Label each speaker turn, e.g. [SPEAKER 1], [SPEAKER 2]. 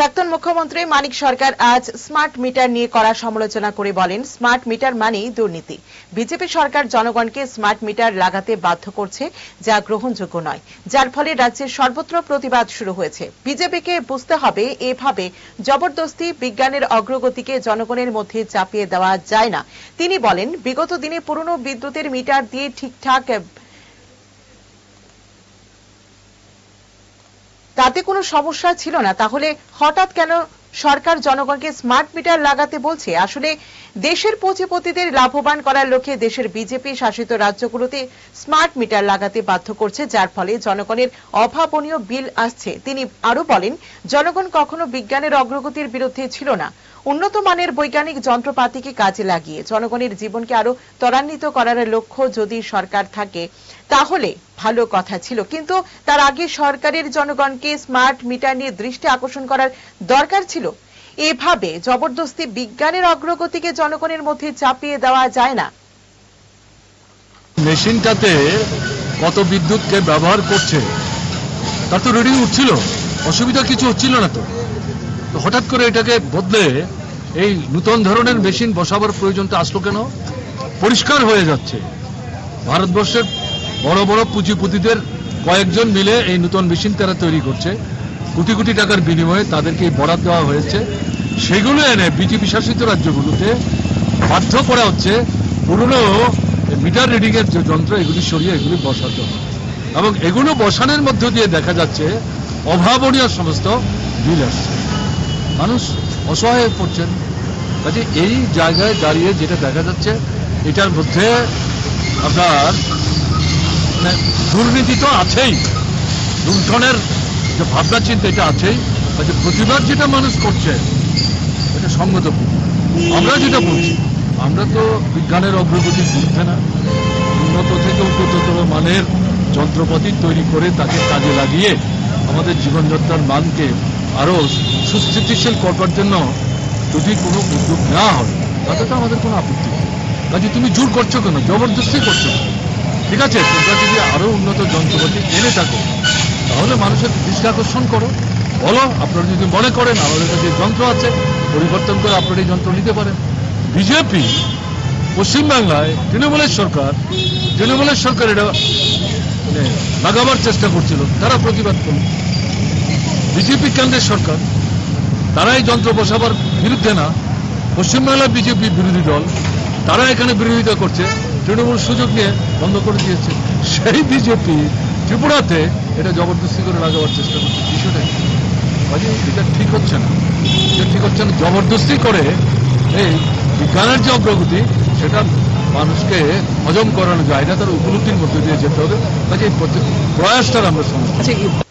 [SPEAKER 1] প্রাক্তন মুখ্যমন্ত্রী মানিক সরকার আজ স্মার্ট মিটার নিয়ে করা সমালোচনা করে বলেন, স্মার্ট মিটার মানেই দুর্নীতি। বিজেপি সরকার জনগণকে স্মার্ট মিটার লাগাতে বাধ্য করছে, যা গ্রহণযোগ্য নয়। যার ফলে রাজ্যের সর্বত্র প্রতিবাদ শুরু হয়েছে। বিজেপিকে বুঝতে হবে, এভাবে জবরদস্তি বিজ্ঞানের অগ্রগতিকে জনগণের মধ্যে চাপিয়ে দেওয়া যায় না। তিনি বলেন, বিগত দিনে পুরনো বিদ্যুতের মিটার দিয়ে ঠিকঠাক তাতে কোনো সমস্যা ছিল না। তাহলে হঠাৎ কেন সরকার জনগণকে স্মার্ট মিটার লাগাতে বলছে? আসলে দেশের পুঁজিপতিদের লাভবান করার লক্ষ্যে দেশের বিজেপি শাসিত রাজ্যগুলোতে স্মার্ট মিটার লাগাতে বাধ্য করছে, যার ফলে জনগণের অভাবনীয় বিল আসছে। তিনি আরও বলেন, জনগণ কখনো বিজ্ঞানের অগ্রগতির বিরুদ্ধে ছিল না। উন্নত মানের বৈজ্ঞানিক যন্ত্রপাতিকে কাজে লাগিয়ে জনগণের জীবনকে আরও ত্বরান্বিত করার লক্ষ্য যদি সরকার থাকে, তাহলে ভালো কথা ছিল। কিন্তু তার আগে সরকারের জনগণকে স্মার্ট মিটার নিয়ে দৃষ্টি আকর্ষণ করার দরকার ছিল। এভাবে জবরদস্তি বিজ্ঞানের অগ্রগতিকে জনগণের মধ্যে চাপিয়ে দেওয়া যায় না।
[SPEAKER 2] মেশিনটাতে কত বিদ্যুৎকে ব্যবহার করছে তার তো রিডিং উঠছিল। অসুবিধা কিছু হচ্ছিল না তো। তো হঠাৎ করে এটাকে বদলে এই নূতন ধরনের মেশিন বসাবার প্রয়োজনটা আসলো কেন? পরিষ্কার হয়ে যাচ্ছে। ভারতবর্ষের বড় বড় পুঁজিপতিদের কয়েকজন মিলে এই নূতন মেশিন তারা তৈরি করছে। কোটি কোটি টাকার বিনিময়ে তাদেরকে বরাদ দেওয়া হয়েছে। সেগুলো এনে বিজেপি শাসিত রাজ্যগুলোতে বাধ্য করা হচ্ছে। পুরনো মিটার রিডিং এর যে যন্ত্র, এগুলি সরিয়ে এগুলি বসাতে হবে। এবং এগুলো বসানোর মধ্য দিয়ে দেখা যাচ্ছে, অভাবনীয় সমস্ত বিল আসছে। মানুষ অসহায় হয়ে পড়ছেন। কাজে এই জায়গায় দাঁড়িয়ে যেটা দেখা যাচ্ছে, এটার মধ্যে আপনার মানে দুর্নীতি তো আছেই। লুণ্ঠনের যে ভাবনা চিন্তা এটা আছেই। কাজে প্রতিবাদ যেটা মানুষ করছে, এটা সঙ্গত আমরা যেটা বলছি, আমরা তো বিজ্ঞানের অগ্রগতি বিরুদ্ধে না। উন্নত থেকে উন্নততর মানের যন্ত্রপাতি তৈরি করে তাকে কাজে লাগিয়ে আমাদের জীবনযাত্রার মানকে আরও সুস্থিতিশীল করবার জন্য যদি কোনো উদ্যোগ নেওয়া হয়, তাতে তো আমাদের কোনো আপত্তি নেই। কাজে তুমি জোর করছ কেন? জবরদস্তি করছ ঠিক আছে, তোমরা যদি আরও উন্নত যন্ত্রপাতি এনে থাকো, তাহলে মানুষের দৃষ্টি আকর্ষণ করো। বলো, আপনারা যদি মনে করেন আমাদের কাছে যন্ত্র আছে, পরিবর্তন করে আপনারা এই যন্ত্র নিতে পারেন। বিজেপি পশ্চিমবাংলায় তৃণমূলের সরকার তৃণমূলের সরকার এটা মানে লাগাবার চেষ্টা করছিল, তারা প্রতিবাদ করল। বিজেপি কেন্দ্রের সরকার তারা এই যন্ত্র বসাবার বিরুদ্ধে না। পশ্চিমবাংলা বিজেপি বিরোধী দল, তারা এখানে বিরোধিতা করছে, তৃণমূল সুযোগ নিয়ে বন্ধ করে দিয়েছে। সেই বিজেপি ত্রিপুরাতে এটা জবরদস্তি করে লাগাবার চেষ্টা করছে। বিষয়টা কাজে এটা ঠিক হচ্ছে না। এটা ঠিক হচ্ছে না। জবরদস্তি করে এই বিজ্ঞানের যে অগ্রগতি, সেটা মানুষকে হজম করানো যায় না, তার উপলব্ধির মধ্যে দিয়ে যেতে হবে। কাজে এই প্রয়াসটার আমরা সমস্যা